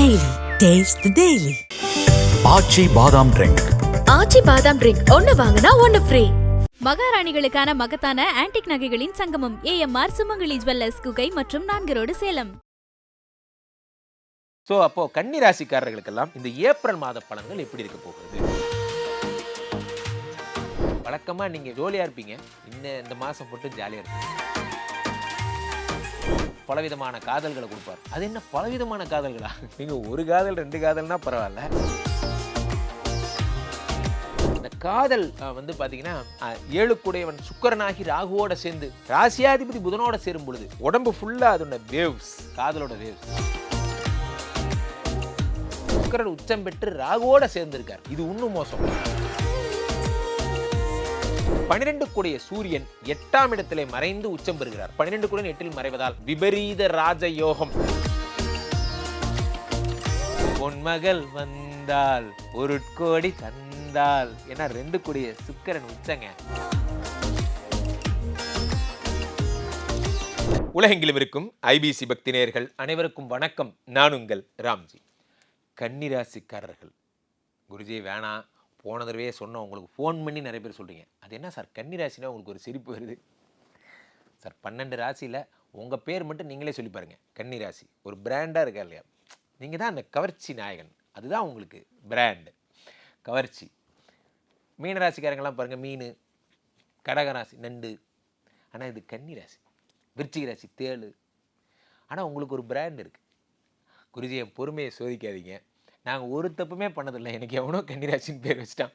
Daily. Taste the Daily. ஆச்சி பாதாம் drink ஆச்சி பாதாம் drink ஒன்னு வாங்கினா ஒன்னு ஃப்ரீ மகாராணிகளுக்கான மகத்தான ஆன்டிக் நகைகளின் சங்கமம். ஏஎம்ஆர் சுமங்கலி ஜுவல்லர்ஸ் குகை மற்றும் நான்கு ரோடு சேலம். ஸோ அப்போ கன்னி ராசிக்காரர்களுக்கெல்லாம் இந்த ஏப்ரல் மாத பலன்கள் எப்படி இருக்க போகிறது வழக்கமா நீங்க ஜோலியா இருப்பீங்க. இன்னும் இந்த மாசம் மட்டும் ஜாலியா இருப்பீங்க. பலவிதமான காதல்களை கொடுப்பார். அது என்ன பலவிதமான காதல்களா? நீங்க ஒரு காதல் ரெண்டு காதல்னா பரவாயில்ல. இந்த காதல் வந்து பாத்தீங்கன்னா அஹ், ஏழுக்குடையவன் சுக்கரனாகி ராகுவோட சேர்ந்து ராசியாதிபதி புதனோட சேரும் பொழுது உடம்பு ஃபுல்லா அதோட வேவ்ஸ் காதலோட வேவ்ஸ் சுக்கரன் உச்சம் பெற்று ராகுவோட சேர்ந்திருக்கார். இது இன்னும் மோசம். பனிரெண்டு கூடிய சூரியன் எட்டாம் இடத்திலே மறைந்து உச்சம் பெறுகிறார். பனிரெண்டு கூட எட்டில் மறைவதால் விபரீத ராஜயோகம். பொன்மகள் வந்தால் ஒரு கோடி தந்தால் ஏன்னா ரெண்டு கூடிய சுக்கரன் உச்சங்க. உலகெங்கிலும் இருக்கும் ஐபிசி பக்தி நேயர்கள் அனைவருக்கும் வணக்கம். நான் உங்கள் ராம்ஜி. கன்னிராசிக்காரர்கள். குருஜி வேணாம். போன தடவையே சொன்னோம். உங்களுக்கு ஃபோன் பண்ணி நிறைய பேர் சொல்கிறீங்க அது என்ன சார்? கன்னிராசினா உங்களுக்கு ஒரு சிரிப்பு வருது. சார் பன்னெண்டு ராசியில் உங்கள் பேர் மட்டும் நீங்களே சொல்லி பாருங்கள் கன்னி ராசி. ஒரு பிராண்டாக இருக்கா இல்லையா? நீங்கள் தான் அந்த கவர்ச்சி நாயகன். அதுதான் உங்களுக்கு பிராண்டு கவர்ச்சி. மீனராசிக்காரங்கெல்லாம் பாருங்கள் மீன் கடகராசி நண்டு. ஆனால் இது கன்னி ராசி. விருச்சிக ராசி தேளு. ஆனால் உங்களுக்கு ஒரு பிராண்ட் இருக்குது குருஜி என் பொறுமையை சோதிக்காதீங்க. நாங்கள் ஒரு தப்புமே பண்ணதில்லை. எனக்கு எவனோ கன்னிராசின்னு பேர் வச்சிட்டான்.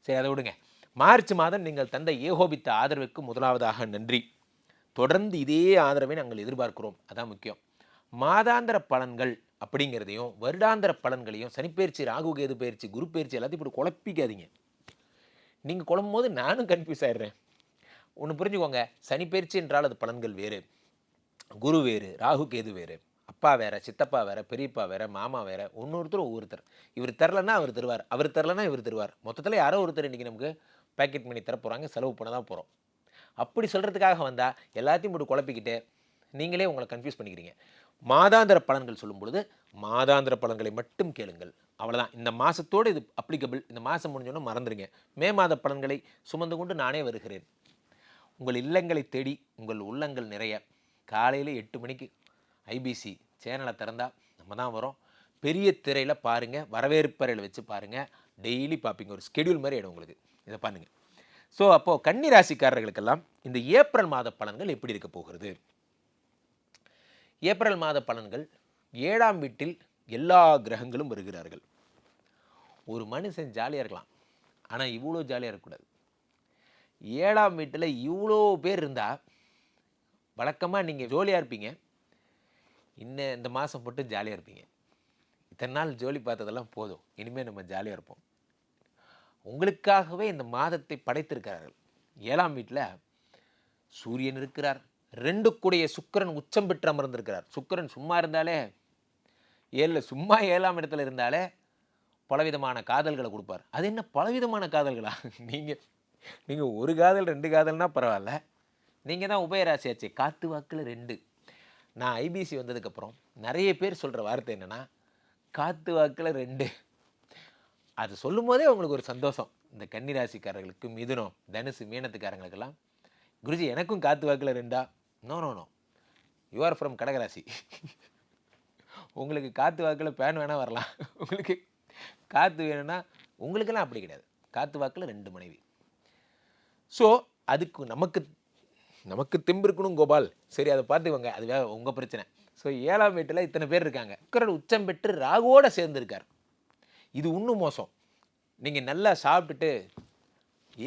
சரி அதை விடுங்க. மார்ச் மாதம் நீங்கள் தந்த ஏகோபித்த ஆதரவுக்கு முதலாவதாக நன்றி. தொடர்ந்து இதே ஆதரவை நாங்கள் எதிர்பார்க்கிறோம். அதான் முக்கியம். மாதாந்திர பலன்கள் அப்படிங்கிறதையும் வருடாந்திர பலன்களையும் சனிப்பெயர்ச்சி ராகு கேது பயிற்சி குரு பயிற்சி எல்லாத்தையும் இப்படி குழப்பிக்காதீங்க. நீங்கள் குழம்பும் போது நானும் கன்ஃபியூஸ் ஆயிடுறேன். ஒன்று புரிஞ்சுக்கோங்க. சனிப்பெயர்ச்சி என்றால் அது பலன்கள் வேறு. குரு வேறு ராகு கேது வேறு. அப்பா வேற சித்தப்பா வேற பெரியப்பா வேற மாமா வேற ஒன்னொருத்தர் ஒவ்வொருத்தர். இவர் தரலன்னா அவர் தருவார். அவர் தரலன்னா இவர் தருவார். மொத்தத்தில் யாரோ ஒருத்தர் இன்றைக்கி நமக்கு பேக்கெட் பண்ணி தர போகிறாங்க செலவு பண்ண தான் போகிறோம் அப்படி சொல்கிறதுக்காக வந்தால் எல்லாத்தையும் போட்டு குழப்பிக்கிட்டு நீங்களே உங்களை கன்ஃபியூஸ் பண்ணிக்கிறீங்க. மாதாந்திர பலன்கள் சொல்லும் பொழுது மாதாந்திர பலன்களை மட்டும் கேளுங்கள். அவ்வளோதான் இந்த மாதத்தோடு இது அப்ளிகபிள் இந்த மாதம் முடிஞ்சோடனே மறந்துடுங்க மே மாத பலன்களை சுமந்து கொண்டு நானே வருகிறேன். உங்கள் இல்லங்களை தேடி உங்கள் உள்ளங்கள் நிறைய. காலையில் எட்டு மணிக்கு ஐபிசி சேனலை திறந்தால் நம்ம தான் வரோம். பெரிய திரையில் பாருங்கள் வரவேற்பறையில் வச்சு பாருங்கள் டெய்லி பார்ப்பீங்க ஒரு ஸ்கெடியூல் மாதிரி ஆகிடும் உங்களுக்கு. இதை பண்ணுங்கள் ஸோ அப்போது கன்னி ராசிக்காரர்களுக்கெல்லாம் இந்த ஏப்ரல் மாத பலன்கள் எப்படி இருக்க போகிறது ஏப்ரல் மாத பலன்கள் ஏழாம் வீட்டில் எல்லா கிரகங்களும் வருகிறார்கள். ஒரு மனுஷன் ஜாலியாக இருக்கலாம் ஆனால் இவ்வளோ ஜாலியாக இருக்கக்கூடாது. ஏழாம் வீட்டில் இவ்வளோ பேர் இருந்தால் வழக்கமாக நீங்கள் ஜோலியாக இருப்பீங்க. இன்ன இந்த மாதம் போட்டு ஜாலியாக இருப்பீங்க. இத்தனை நாள் ஜோலி பார்த்ததெல்லாம் போதும். இனிமேல் நம்ம ஜாலியாக இருப்போம். உங்களுக்காகவே இந்த மாதத்தை படைத்திருக்கிறார்கள். ஏழாம் வீட்டில் சூரியன் இருக்கிறார். ரெண்டு கூடிய சுக்கிரன் உச்சம் பெற்று அமர்ந்திருக்கிறார். சுக்கரன் சும்மா இருந்தாலே ஏழில் சும்மா ஏழாம் இடத்துல இருந்தாலே பலவிதமான காதல்களை கொடுப்பார். அது என்ன பலவிதமான காதல்களா? நீங்கள் நீங்கள் ஒரு காதல் ரெண்டு காதல்னால் பரவாயில்ல. நீங்கள் தான் உபயராசியாச்சே. காத்து வாக்கில் ரெண்டு. நான் ஐபிசி வந்ததுக்கப்புறம் நிறைய பேர் சொல்கிற வார்த்தை என்னென்னா காற்று வாக்கில் ரெண்டு. அது சொல்லும் போதே உங்களுக்கு ஒரு சந்தோஷம். இந்த கன்னிராசிக்காரர்களுக்கு மிதுனம் தனுசு மீனத்துக்காரங்களுக்கெல்லாம் குருஜி எனக்கும் காற்று வாக்கில் ரெண்டா? No no no you are from கடகராசி. உங்களுக்கு காற்று வாக்கில் பேன் வேணால் வரலாம். உங்களுக்கு காற்று வேணும்னா உங்களுக்கெல்லாம் அப்படி கிடையாது. காற்று வாக்கில் ரெண்டு மனைவி. ஸோ அதுக்கு நமக்கு நமக்கு தெம்பு இருக்கணும் கோபால். சரி அதை பார்த்துக்கோங்க. அது வேற உங்கள் பிரச்சனை. ஸோ ஏழாம் வீட்டில் இத்தனை பேர் இருக்காங்க. சுக்கிரன் உச்சம் பெற்று ராகுவோட சேர்ந்துருக்கார். இது இன்னும் மோசம். நீங்கள் நல்லா சாப்பிட்டுட்டு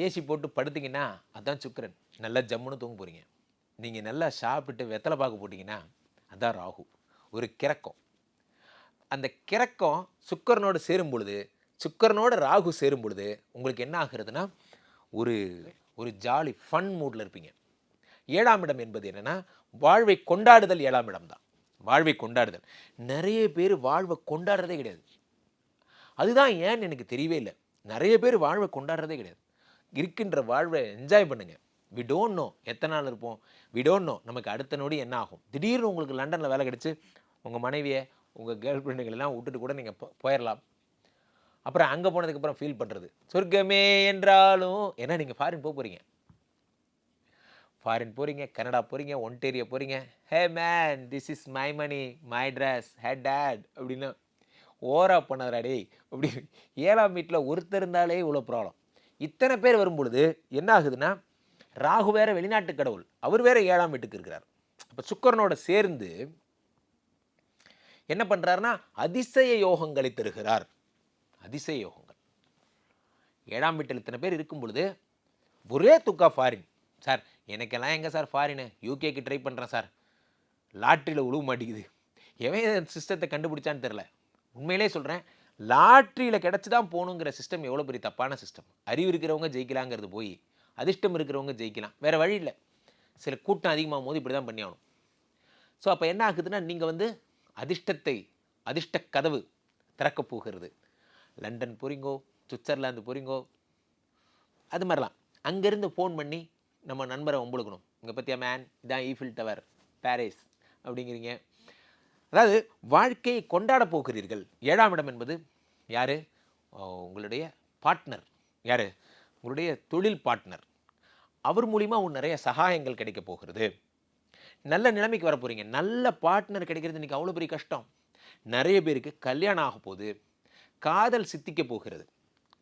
ஏசி போட்டு படுத்திங்கன்னா அதான் சுக்கரன். நல்லா ஜம்முன்னு தூங்க போகிறீங்க நீங்கள் நல்லா சாப்பிட்டுட்டு வெத்தலை பாக்கு போட்டிங்கன்னா அதான் ராகு. ஒரு கிறக்கம். அந்த கிறக்கம் சுக்கரனோடு சேரும் பொழுது சுக்கரனோட ராகு சேரும் பொழுது உங்களுக்கு என்ன ஆகுறதுன்னா ஒரு ஒரு ஜாலி ஃபன் மூடில் இருப்பீங்க. ஏழாம் இடம் என்பது என்னன்னா வாழ்வை கொண்டாடுதல் ஏழாம் இடம் தான். வாழ்வை கொண்டாடுதல். நிறைய பேர் வாழ்வை கொண்டாடுறதே கிடையாது. அதுதான் ஏன்னு எனக்கு தெரியவே இல்லை. நிறைய பேர் வாழ்வை கொண்டாடுறதே கிடையாது. இருக்கின்ற வாழ்வை என்ஜாய் பண்ணுங்கள் வி டோன்ட் நோ எத்தனை நாள் இருப்போம்? வி டோன்ட் நோ நமக்கு அடுத்த நொடி என்ன ஆகும்? திடீர்னு உங்களுக்கு லண்டனில் வேலை கிடச்சி உங்கள் மனைவியை உங்கள் கேர்ள் ஃப்ரெண்டுங்களெல்லாம் விட்டுட்டு கூட நீங்கள் போயிடலாம் அப்புறம் அங்கே போனதுக்கப்புறம் ஃபீல் பண்ணுறது சொர்க்கமே என்றாலும் ஏன்னா நீங்கள் ஃபாரின் போக போகிறீங்க ஃபாரின் போகிறீங்க கனடா போகிறீங்க ஒன்டேரியா போகிறீங்க hey man this is my money my dress hey dad அப்படின்னா ஓரா பண்ணாரா டேய் அப்படி ஏழாம் வீட்டில் ஒருத்தர் இருந்தாலே இவ்வளோ ப்ராப்ளம் இத்தனை பேர் வரும்பொழுது என்ன ஆகுதுன்னா ராகு வேற வெளிநாட்டு கடவுள் அவர் வேற ஏழாம் வீட்டுக்கு இருக்கிறார். அப்போ சுக்கரனோட சேர்ந்து என்ன பண்ணுறாருன்னா அதிசய யோகங்களை தருகிறார். அதிசய யோகங்கள். ஏழாம் வீட்டில் இத்தனை பேர் இருக்கும் பொழுது ஒரே துக்கா ஃபாரின் சார் எனக்கெல்லாம் எங்கே சார் ஃபாரினு யூகேக்கு ட்ரை பண்ணுறேன் சார். லாட்ரியில் உழுவ மாட்டேங்குது. எவன் சிஸ்டத்தை கண்டுபிடிச்சான்னு தெரில உண்மையிலே சொல்கிறேன் லாட்ரியில் கிடச்சி தான் போகணுங்கிற சிஸ்டம் எவ்வளோ பெரிய தப்பான சிஸ்டம் அறிவு இருக்கிறவங்க ஜெயிக்கலாங்கிறது போய் அதிர்ஷ்டம் இருக்கிறவங்க ஜெயிக்கலாம். வேறு வழி இல்லை. சில கூட்டம் அதிகமாகும் போது இப்படி தான் பண்ணி ஆகணும். ஸோ அப்போ என்ன ஆகுதுன்னா நீங்கள் வந்து அதிர்ஷ்டத்தை அதிர்ஷ்ட கதவு திறக்கப் போகிறது. லண்டன் போகிறீங்கோ சுவிட்சர்லாந்து போகிறீங்கோ அது மாதிரிலாம். அங்கேருந்து ஃபோன் பண்ணி நம்ம நண்பரை ஒம்பளுக்கணும் இங்கே பற்றியா மேன் இதான் ஈஃபில் டவர் பாரிஸ் அப்படிங்கிறீங்க. அதாவது வாழ்க்கையை கொண்டாட போகிறீர்கள். ஏழாம் இடம் என்பது யார்? உங்களுடைய பார்ட்னர் யார்? உங்களுடைய தொழில் பார்ட்னர் அவர் மூலிமா உன் நிறைய சகாயங்கள் கிடைக்க போகிறது. நல்ல நிலைமைக்கு வர போகிறீங்க நல்ல பார்ட்னர் கிடைக்கிறது இன்றைக்கி அவ்வளோ பெரிய கஷ்டம். நிறைய பேருக்கு கல்யாணம் ஆக போகுது. காதல் சித்திக்க போகிறது.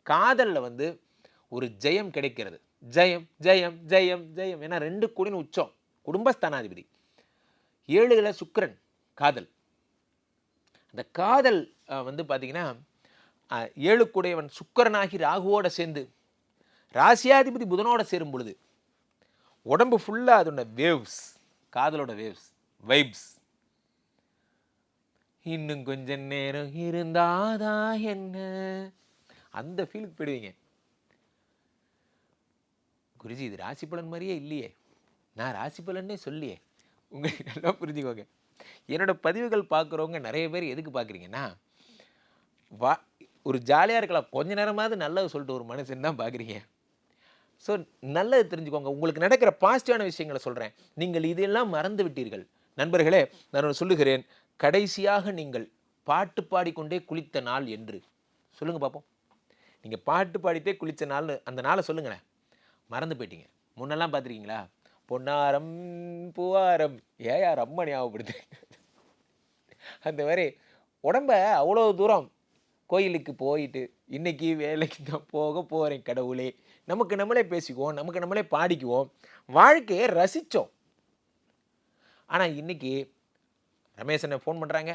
காதலில் வந்து ஒரு ஜெயம் கிடைக்கிறது. ஜெயம் ஜெயம் ஜெயம் ஜெயம். ஏன்னா ரெண்டு கோடின்னு உச்சம். குடும்பஸ்தானாதிபதி. ஏழுகளை சுக்கிரன் காதல். அந்த காதல் வந்து பார்த்தீங்கன்னா ஏழுக்குடையவன் சுக்கிரனாகி ராகுவோடு சேர்ந்து ராசியாதிபதி புதனோட சேரும் பொழுது உடம்பு ஃபுல்லாக அதோட வேவ்ஸ் காதலோட வேவ்ஸ் வைப்ஸ் இன்னும் கொஞ்ச நேரம் இருந்தாதா என்ன? அந்த ஃபீலுக்கு போயிடுவீங்க. குருஜி இது ராசி பலன் மாதிரியே இல்லையே. நான் ராசி பலன்னே சொல்லியே. உங்களுக்கு நல்லா புரிஞ்சுக்கோங்க. என்னோடய பதிவுகள் பார்க்குறவங்க நிறைய பேர் எதுக்கு பார்க்குறீங்கன்னா வா ஒரு ஜாலியாக இருக்கலாம். கொஞ்ச நேரமாவது நல்லது சொல்லிட்டு ஒரு மனுஷன் தான் பார்க்குறீங்க. ஸோ நல்லது தெரிஞ்சுக்கோங்க. உங்களுக்கு நடக்கிற பாசிட்டிவான விஷயங்களை சொல்கிறேன் நீங்கள் இதெல்லாம் மறந்து விட்டீர்கள். நண்பர்களே நான் ஒன்று சொல்லுகிறேன். கடைசியாக நீங்கள் பாட்டு பாடிக்கொண்டே குளித்த நாள் என்று. சொல்லுங்கள் பார்ப்போம் நீங்கள் பாட்டு பாடிட்டே குளித்த நாள் அந்த நாளை சொல்லுங்களேன். மறந்து போயிட்டீங்க. முன்னெல்லாம் பார்த்துருக்கீங்களா? பொன்னாரம் பூவாரம். ஏயா ரொம்ப ஞாபகப்படுத்து? அந்த மாதிரி உடம்ப அவ்வளோ தூரம் கோயிலுக்கு போயிட்டு இன்னைக்கு வேலைக்கு தான் போக போகிறேன் கடவுளே. நமக்கு நம்மளே பேசிக்குவோம் நமக்கு நம்மளே பாடிக்குவோம். வாழ்க்கையை ரசித்தோம் ஆனால் இன்றைக்கி ரமேஷனை ஃபோன் பண்ணுறாங்க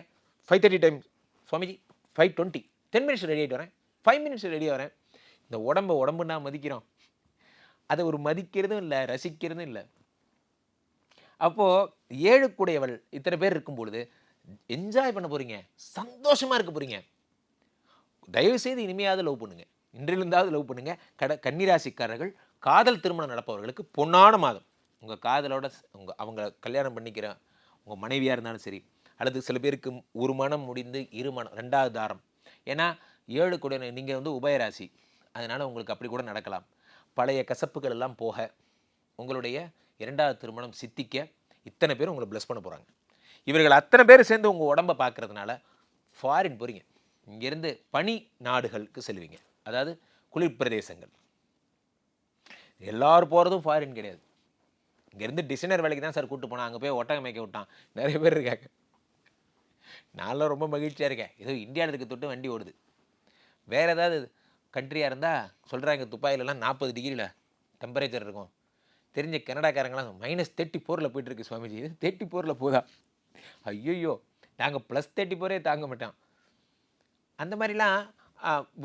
five thirty time Swamiji five twenty ten minutes ready ஆகிட்டு வரேன். ஃபைவ் மினிட்ஸ் ரெடி வரேன். இந்த உடம்ப உடம்புன்னா மதிக்கிறோம். அதை ஒரு மதிக்கிறதும் இல்லை ரசிக்கிறதும் இல்லை. அப்போது ஏழு கூடையவள் இத்தனை பேர் இருக்கும் பொழுது என்ஜாய் பண்ண போகிறீங்க சந்தோஷமாக இருக்க போகிறீங்க தயவு செய்து இனிமையாவது லவ் பண்ணுங்கள் இன்றிலிருந்தாவது லவ் பண்ணுங்கள் கட கன்னிராசிக்காரர்கள் காதல் திருமணம் நடப்பவர்களுக்கு பொன்னான மாதம். உங்கள் காதலோட உங்கள் அவங்கள கல்யாணம் பண்ணிக்கிற உங்கள் மனைவியாக இருந்தாலும் சரி அல்லது சில பேருக்கு ஒரு மனம் முடிந்து இரு மனம் ரெண்டாவது தாரம். ஏன்னா ஏழு கூட நீங்கள் வந்து உபயராசி. அதனால் உங்களுக்கு அப்படி கூட நடக்கலாம். பழைய கசப்புகள் எல்லாம் போக உங்களுடைய இரண்டாவது திருமணம் சித்திக்க இத்தனை பேர் உங்களை ப்ளஸ் பண்ண போகிறாங்க இவர்கள் அத்தனை பேர் சேர்ந்து உங்கள் உடம்பை பார்க்கறதுனால ஃபாரின் போகிறீங்க இங்கேருந்து பனி நாடுகளுக்கு செல்வீங்க. அதாவது குளிர் பிரதேசங்கள். எல்லோரும் போகிறதும் ஃபாரின் கிடையாது. இங்கேருந்து டிசைனர் வேலைக்கு தான் சார் கூப்பிட்டு போனால் அங்கே போய் ஒட்டகம் மேய்க்க விட்டான். நிறைய பேர் இருக்காங்க. நான்லாம் ரொம்ப மகிழ்ச்சியாக இருக்கேன். ஏதோ இந்தியாவில் இருக்க தொட்டு வண்டி ஓடுது. வேறு ஏதாவது கண்ட்ரியாக இருந்தால் சொல்கிறாங்க துப்பாயிலலாம் நாற்பது டிகிரியில் டெம்பரேச்சர் இருக்கும். தெரிஞ்ச கனடாக்காரங்களாம் மைனஸ் தேர்ட்டி ஃபோரில் போயிட்டுருக்கு சுவாமிஜி. இது தேர்ட்டி ஃபோரில் போதா? ஐயோ நாங்கள் ப்ளஸ் தேர்ட்டி ஃபோரே தாங்க மாட்டோம். அந்த மாதிரிலாம்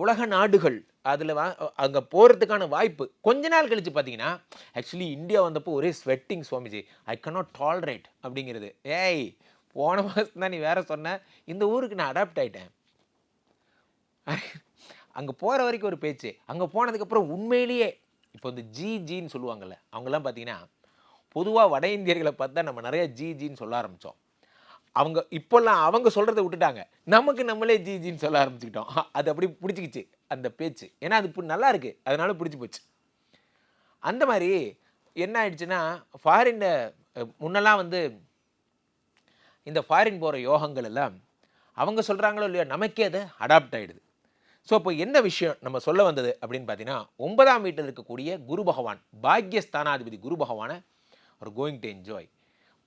உலக நாடுகள் அதில் வா அங்கே போகிறதுக்கான வாய்ப்பு கொஞ்ச நாள் கழித்து பார்த்தீங்கன்னா ஆக்சுவலி இந்தியா வந்தப்போ ஒரே sweating Swamiji. I cannot tolerate அப்படிங்கிறது. ஏய் போன மாதம் தான் நீ வேறு சொன்ன. இந்த ஊருக்கு நான் அடாப்ட் ஆகிட்டேன் அங்கே போகிற வரைக்கும் ஒரு பேச்சு. அங்கே போனதுக்கப்புறம் உண்மையிலேயே இப்போ இந்த ஜி ஜின்னு சொல்லுவாங்கல்ல அவங்கெல்லாம் பார்த்தீங்கன்னா பொதுவாக வட இந்தியர்களை பார்த்தா நம்ம நிறையா ஜி ஜின்னு சொல்ல ஆரம்பித்தோம் அவங்க இப்போல்லாம் அவங்க சொல்கிறத விட்டுட்டாங்க. நமக்கு நம்மளே ஜி ஜின்னு சொல்ல ஆரம்பிச்சுக்கிட்டோம். அது அப்படி பிடிச்சிக்கிச்சு அந்த பேச்சு. ஏன்னா அது இப்போ நல்லா இருக்குது அதனால பிடிச்சி போச்சு. அந்த மாதிரி என்ன ஆயிடுச்சுன்னா ஃபாரினில் முன்னெல்லாம் வந்து இந்த ஃபாரின் போகிற யோகங்கள் எல்லாம் அவங்க சொல்கிறாங்களோ இல்லையோ நமக்கே அது அடாப்ட் ஆகிடுது ஸோ அப்போ என்ன விஷயம் நம்ம சொல்ல வந்தது அப்படின்னு பார்த்தீங்கன்னா ஒன்பதாம் வீட்டில் இருக்கக்கூடிய குரு பகவான் பாக்யஸ்தானாதிபதி குரு பகவானை ஒரு கோயிங் டு என்ஜாய்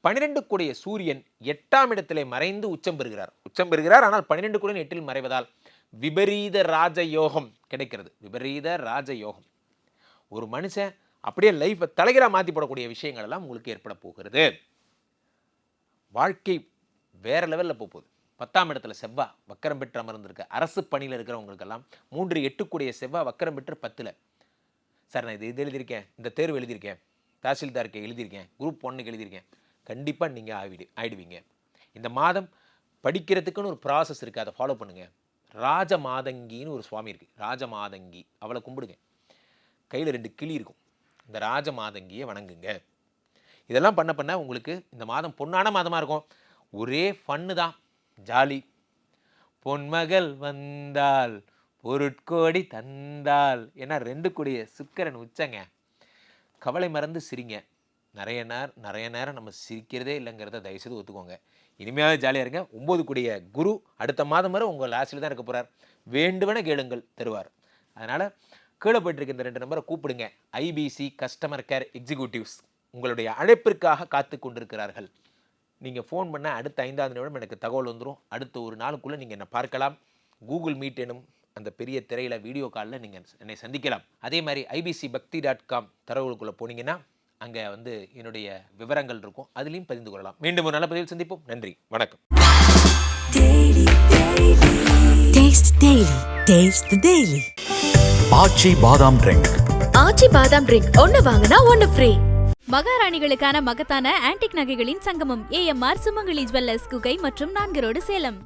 பன்னிரெண்டு கூடிய சூரியன் எட்டாம் இடத்திலே மறைந்து உச்சம் பெறுகிறார். உச்சம் பெறுகிறார் ஆனால் பன்னிரெண்டு கூடிய எட்டில் மறைவதால் விபரீத ராஜயோகம் கிடைக்கிறது. விபரீத ராஜயோகம். ஒரு மனுஷன் அப்படியே லைஃப்பை தலைகீழா மாற்றி போடக்கூடிய விஷயங்கள் எல்லாம் உங்களுக்கு ஏற்பட போகிறது. வாழ்க்கை வேற லெவலில் போகுது. பத்தாம் இடத்துல செவ்வா வக்கரம் பெற்று அமர்ந்திருக்க. அரசு பணியில் இருக்கிறவங்களுக்கெல்லாம் மூன்று எட்டுக்குடைய செவ்வா வக்கரம் பெற்று பத்தில். சார் நான் இது இது எழுதியிருக்கேன். இந்த தேர்வு எழுதியிருக்கேன். தாசில்தாருக்கு எழுதியிருக்கேன். குரூப் ஒன்றுக்கு எழுதியிருக்கேன். கண்டிப்பாக நீங்கள் ஆகிடு ஆயிடுவீங்க. இந்த மாதம் படிக்கிறதுக்குன்னு ஒரு ப்ராசஸ் இருக்குது அதை ஃபாலோ பண்ணுங்கள் ராஜ மாதங்கின்னு ஒரு சுவாமி இருக்குது ராஜ மாதங்கி அவளை கும்பிடுங்க. கையில் ரெண்டு கிளி இருக்கும். இந்த ராஜ மாதங்கியை வணங்குங்க. இதெல்லாம் பண்ண பண்ண உங்களுக்கு இந்த மாதம் பொன்னான மாதமாக இருக்கும். ஒரே ஃபன்னு தான். ஜாலி. பொன்மகள் வந்தால் பொருட்கோடி தந்தால். ஏன்னா ரெண்டு கூடிய சுக்கரன் உச்சங்க. கவலை மறந்து சிரிங்க. நிறைய நேரம் நிறைய நேரம் நம்ம சிரிக்கிறதே இல்லைங்கிறத தயவுசெய்து ஒத்துக்கோங்க. இனிமையாக ஜாலியாக இருங்க. ஒம்பது கூடிய குரு அடுத்த மாதம் வரை உங்கள் லாஸ்ட்டில் தான் இருக்க போகிறார் வேண்டுவன கேளுங்கள் தருவார். அதனால் கீழே இந்த ரெண்டு நம்பரை கூப்பிடுங்க. ஐபிசி கஸ்டமர் கேர் எக்ஸிக்யூட்டிவ்ஸ் உங்களுடைய அழைப்பிற்காக காத்து கொண்டிருக்கிறார்கள். நீங்கள் ஃபோன் பண்ண அடுத்த ஐந்தாவது நிமிடம் எனக்கு தகவல் வந்துடும் அடுத்த ஒரு நாளுக்குள்ளே நீங்கள் என்னை பார்க்கலாம். கூகுள் மீட் எனும் அந்த பெரிய திரையில் வீடியோ காலில் நீங்கள் என்னை சந்திக்கலாம். அதே மாதிரி ஐபிசி பக்தி டாட் காம் தரவுகளுக்குள்ளே போனீங்கன்னா அங்கே வந்து என்னுடைய விவரங்கள் இருக்கும். அதுலேயும் பதிந்து கொள்ளலாம். மீண்டும் ஒரு நல்ல பதிவில் சந்திப்போம். நன்றி. வணக்கம். Taste the Daily. Taste the Daily. ஆச்சி பாதாம் ட்ரிங்க் ஆச்சி பாதாம் ட்ரிங்க் ஒன்னு வாங்கினா ஒன்னு ஃப்ரீ மகாராணிகளுக்கான மகத்தான ஆன்டிக் நகைகளின் சங்கமம். ஏஎம்ஆர் சுமங்கலி ஜுவல்லர்ஸ் குகை மற்றும் நான்கரோடு சேலம்.